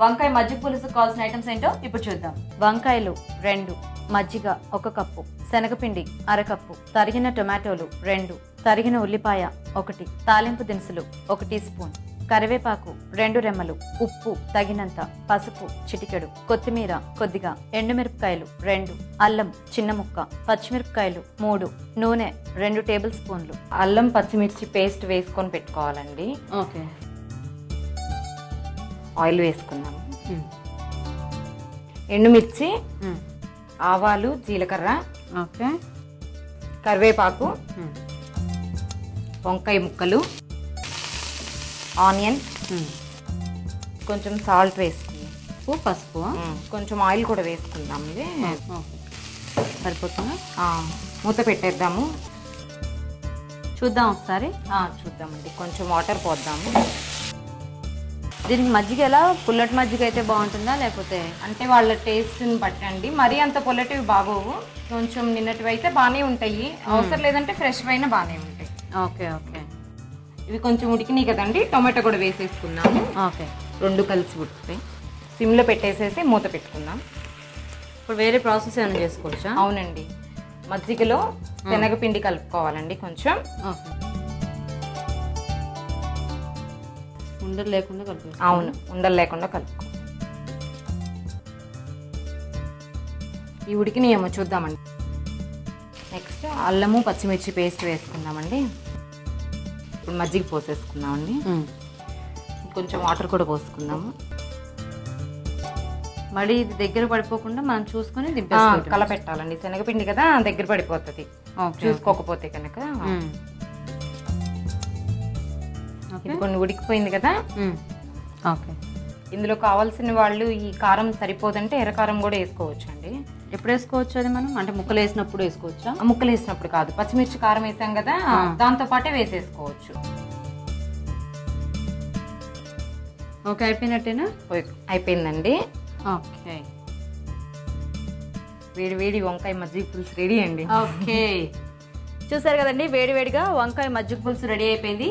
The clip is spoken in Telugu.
వంకాయ మజ్జిగ పులుసు కావాల్సిన ఐటమ్స్ ఏంటో ఇప్పుడు చూద్దాం. వంకాయలు రెండు మజ్జిగ ఒక కప్పు శనగపిండి అరకప్పు తరిగిన టొమాటోలు రెండు తరిగిన ఉల్లిపాయ ఒకటి తాలింపు దినుసులు ఒక టీ స్పూన్ కరివేపాకు రెండు రెమ్మలు ఉప్పు తగినంత పసుపు చిటికెడు కొత్తిమీర కొద్దిగా ఎండుమిరపకాయలు రెండు అల్లం చిన్న ముక్క పచ్చిమిరపకాయలు మూడు నూనె రెండు టేబుల్ స్పూన్లు. అల్లం పచ్చిమిర్చి పేస్ట్ వేసుకొని పెట్టుకోవాలండి. ఓకే. ఆయిల్ వేసుకున్నాము ఎండుమిర్చి ఆవాలు జీలకర్ర ఓకే. కరివేపాకు వంకాయ ముక్కలు ఆనియన్ కొంచెం సాల్ట్ వేసుకుందాం ఉప్పు పసుపు? కొంచెం ఆయిల్ కూడా వేసుకుందాం ఇది సరిపోతుందా? మూత పెట్టేద్దాము. చూద్దాం ఒకసారి. చూద్దామండి. కొంచెం వాటర్ పోద్దాము. దీనికి మజ్జిగ ఎలా? పుల్లటి మజ్జిగ అయితే బాగుంటుందా? లేకపోతే అంటే వాళ్ళ టేస్ట్ని బట్టండి. మరీ అంత పొల్లటివి బాగోవు. కొంచెం నిన్నటివి అయితే బాగానే ఉంటాయి అవసరం లేదంటే ఫ్రెష్ అయినా బాగానే ఉంటాయి. Okay okay. ఇవి కొంచెం ఉడికినాయి కదండి. టొమాటో కూడా వేసేసుకున్నాము. ఓకే. రెండు కలిసి ఉడుకుతాయి సిమ్లో పెట్టేసేసి మూత పెట్టుకుందాం. ఇప్పుడు వేరే ప్రాసెస్ ఏమైనా చేసుకోవచ్చా? అవునండి. మజ్జిగలో శనగపిండి కలుపుకోవాలండి కొంచెం. ఓకే. ఉండలు లేకుండా కలిపి అవును ఉండలు లేకుండా కలుపుకో. ఈ ఉడికినాయేమో చూద్దామండి. నెక్స్ట్ అల్లము పచ్చిమిర్చి పేస్ట్ వేసుకుందామండి. ఇప్పుడు మజ్జిగ పోసేసుకుందామండి. కొంచెం వాటర్ కూడా పోసుకుందాము. మళ్ళీ ఇది దగ్గర పడిపోకుండా మనం చూసుకొని ఆ, దింపేసుకోవటం కలపెట్టాలండి. శనగపిండి కదా దగ్గర పడిపోతుంది. చూసుకోకపోతే కనుక. ఇది కొన్ని ఉడికిపోయింది కదా. ఓకే. ఇందులో కావాల్సిన వాళ్ళు ఈ కారం సరిపోదంటే ఎర్రకారం కూడా వేసుకోవచ్చు అండి. ఎప్పుడు వేసుకోవచ్చు అది మనం? అంటే ముక్కలు వేసినప్పుడు వేసుకోవచ్చా? ముక్కలు వేసినప్పుడు కాదు. పచ్చిమిర్చి కారం వేసాం కదా దాంతో పాటే వేసేసుకోవచ్చు. ఓకే అయిపోయినట్టేనా? అయిపోయిందండి. ఓకే. వేడి వేడి వంకాయ మజ్జిగ పులుసు రెడీ అండి. ఓకే. చూసారు కదండి వేడి వేడిగా వంకాయ మజ్జిగ పులుసు రెడీ అయిపోయింది.